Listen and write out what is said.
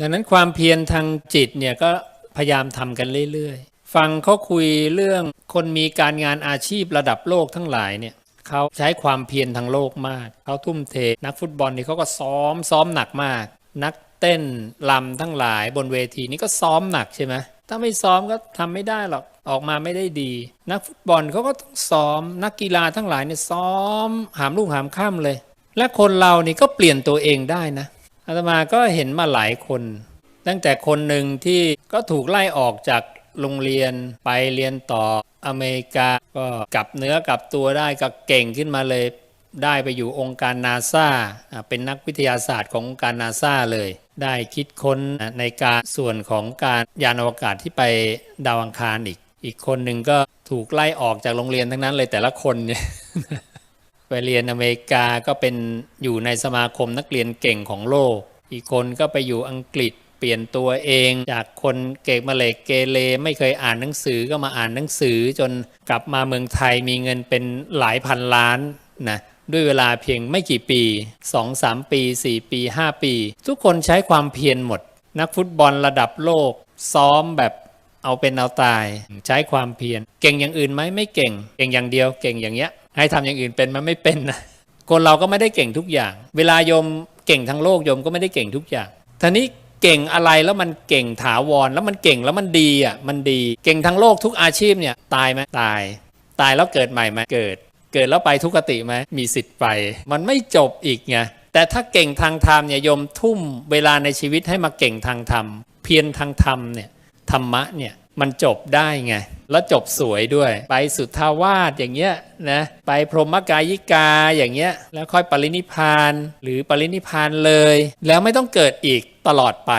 ดังนั้นความเพียรทางจิตเนี่ยก็พยายามทำกันเรื่อยๆ ฟังเขาคุยเรื่องคนมีการงานอาชีพระดับโลกทั้งหลายเนี่ยเขาใช้ความเพียรทางโลกมากเขาทุ่มเท นักฟุตบอลนี่เขาก็ซ้อมซ้อมหนักมาก นักเต้นลำทั้งหลายบนเวทีนี่ก็ซ้อมหนักใช่ไหมถ้าไม่ซ้อมก็ทำไม่ได้หรอกออกมาไม่ได้ดี นักฟุตบอลเขาก็ต้องซ้อม นักกีฬาทั้งหลายเนี่ยซ้อม หามลูกหามข้ามเลย และคนเรานี่ก็เปลี่ยนตัวเองได้นะ อาตมาก็เห็นมาหลายคน ตั้งแต่คนหนึ่งที่ก็ถูกไล่ออกจากโรงเรียนไปเรียนต่ออเมริกาก็กลับเนื้อกลับตัวได้ก็เก่งขึ้นมาเลย ได้ไปอยู่องค์การนาซาเป็นนักวิทยาศาสตร์ขององค์การนาซาเลย ได้คิดค้นในการส่วนของการยานอวกาศที่ไปดาวอังคารอีก อีกคนหนึ่งก็ถูกไล่ออกจากโรงเรียนทั้งนั้นเลยแต่ละคนเนี่ย ไปเรียนอเมริกาก็เป็นอยู่ในสมาคมนักเรียนเก่งของโลก อีกคนก็ไปอยู่อังกฤษเปลี่ยนตัวเอง จากคนเกกมาเลกเกเรไม่เคยอ่านหนังสือก็มาอ่านหนังสือจนกลับมาเมืองไทยมีเงินเป็นหลายพันล้านนะด้วยเวลาเพียงไม่กี่ปี 2-3 ปี 4 ปี 5 ปี ทุกคนใช้ความเพียรหมด นักฟุตบอลระดับโลก ซ้อมแบบ เอาเป็นเอาตาย ใช้ความเพียรเก่งอย่างอื่นไหมไม่เก่ง เก่งอย่างเดียว เก่งอย่างเงี้ย ให้ทำอย่างอื่นเป็นมันไม่เป็นนะคนเราก็ไม่ได้เก่งทุกอย่าง เวลาโยมเก่งทั้งโลกโยมก็ไม่ได้เก่งทุกอย่างทีนี้เก่งอะไรแล้วมันเก่งถาวรแล้วมันเก่งแล้วมันดีอะมันดี เก่งทั้งโลกทุกอาชีพเนี่ยตายไหมตาย ตายแล้วเกิดใหม่ไหมเกิด เกิดแล้วไปทุกขติไหมมีสิทธิ์ไป มันไม่จบอีกไงแต่ถ้าเก่งทางธรรมเนี่ยโยมทุ่มเวลาในชีวิตให้มาเก่งทางธรรม เพียรทางธรรมเนี่ย ธรรมะเนี่ยมันจบได้ไง แล้วจบสวยด้วย ไปสุทธาวาสอย่างเงี้ยนะไปพรหมกายิกาอย่างเงี้ย แล้วค่อยปรินิพานหรือปรินิพานเลย แล้วไม่ต้องเกิดอีกตลอดไป